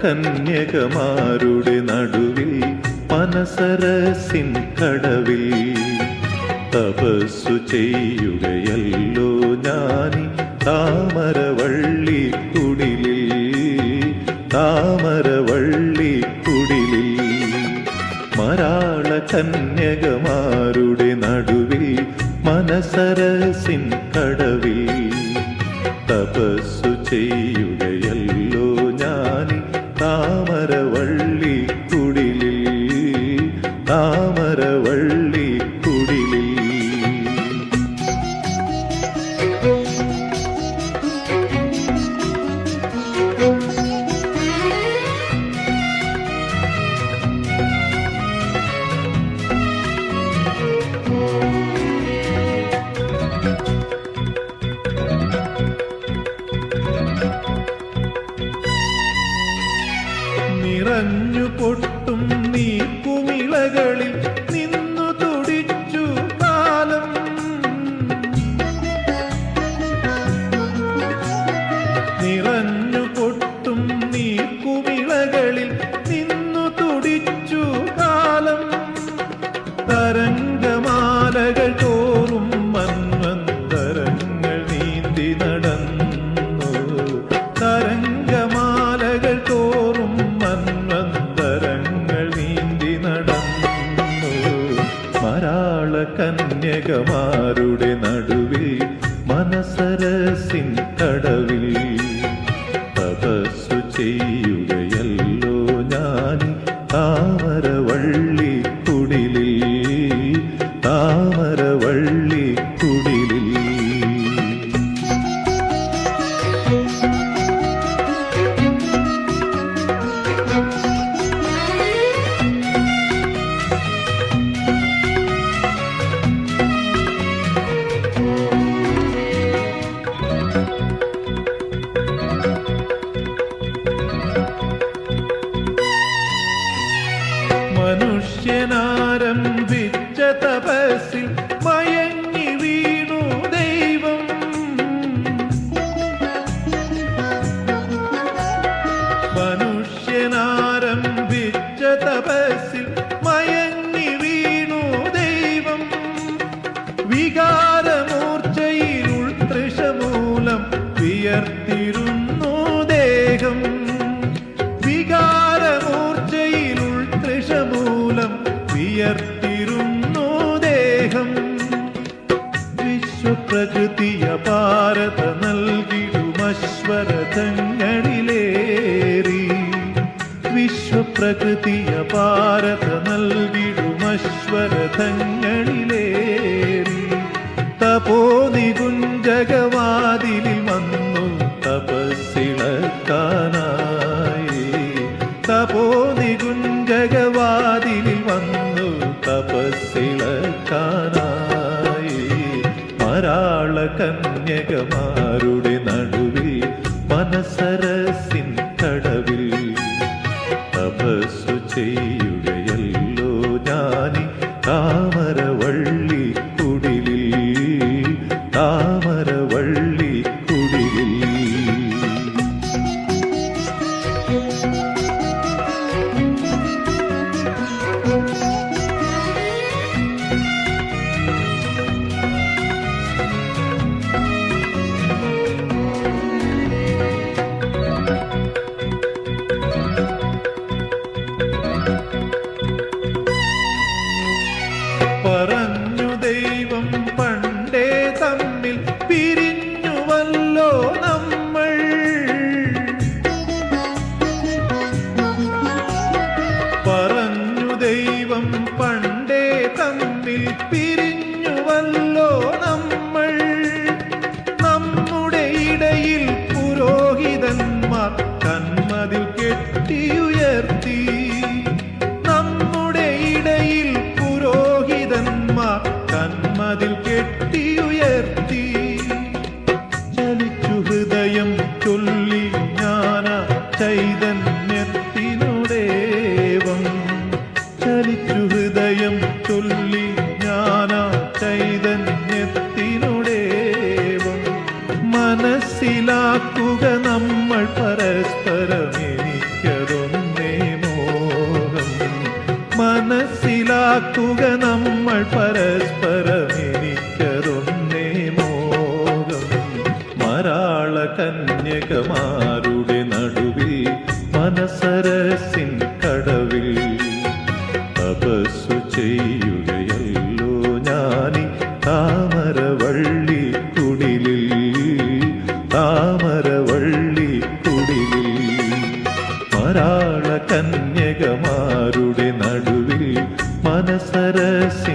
കന്യകമാരുടെ നടുവിൽ പനസരസിൻ കടവിൽ തപസ്സു ചെയ്യുകയല്ലോ ഞാനി. താമരവള്ളി കുടിലിൽ താമരവള്ളി കുടിലിൽ. മരാള കന്യകമാരുടെ നടുവിൽ മനസരസിൻ കടവിൽ. തപസ്സു ചെയ്യുകയല്ലോ ഞാനി. താമരവള്ളി കുടിലിൽ താമരവള്ളി നിറഞ്ഞു പൊട്ടും നീക്കുമിളകളിൽ നിന്നു കന്യകമാരുടെ നടുവിൽ മനസരസിൻ കടവിൽ. തപസ്സു ചെയ്യുകയല്ലോ ഞാൻ താമരവള്ളി വിയർത്തിരുന്നു ദേഹം. വിശ്വപ്രകൃതിയ ഭാരത നൽകിടുമശ്വരതങ്ങളിലേറി വിശ്വപ്രകൃതിയ ഭാരത നൽകിടുമശ്വരതങ്ങളിലേറി തപോ മരാള കന്യകമാരുടെ നടുവിൽ മനസരസിൻ കടവിൽ. തപസ്സു ചെയ്യുകയല്ലോ ഞാനി താമരവള്ളി കെട്ടിയുയർത്തി നമ്മുടെ ഇടയിൽ പുരോഹിതന്മാർ തന്മതിൽ കെട്ടിയുയർത്തി. ചലിച്ചു ഹൃദയം ചൊല്ലി ജ്ഞാന ചൈതന്യത്തിനുടേവം ചലിച്ചു ഹൃദയം ചൊല്ലി ജ്ഞാന ചൈതന്യത്തിനുടേവം മനസ്സിലാക്കുക നമ്മൾ പരസ്പരം മനസ്സിലാക്കുക നമ്മൾ പരസ്പരം എനിക്കതൊന്നേ മോഹം മരാള കന്യകമാരുടെ നടുവിൽ മനസരസിൻ കടവിൽ. തപസ്സു ചെയ്യുകയല്ലോ ഞാനി താമരവള്ളി കുടിലിൽ താമരവള്ളി കുടിലിൽ മരാള കന്യകമാരുടെ നടുവിൽ मनसरस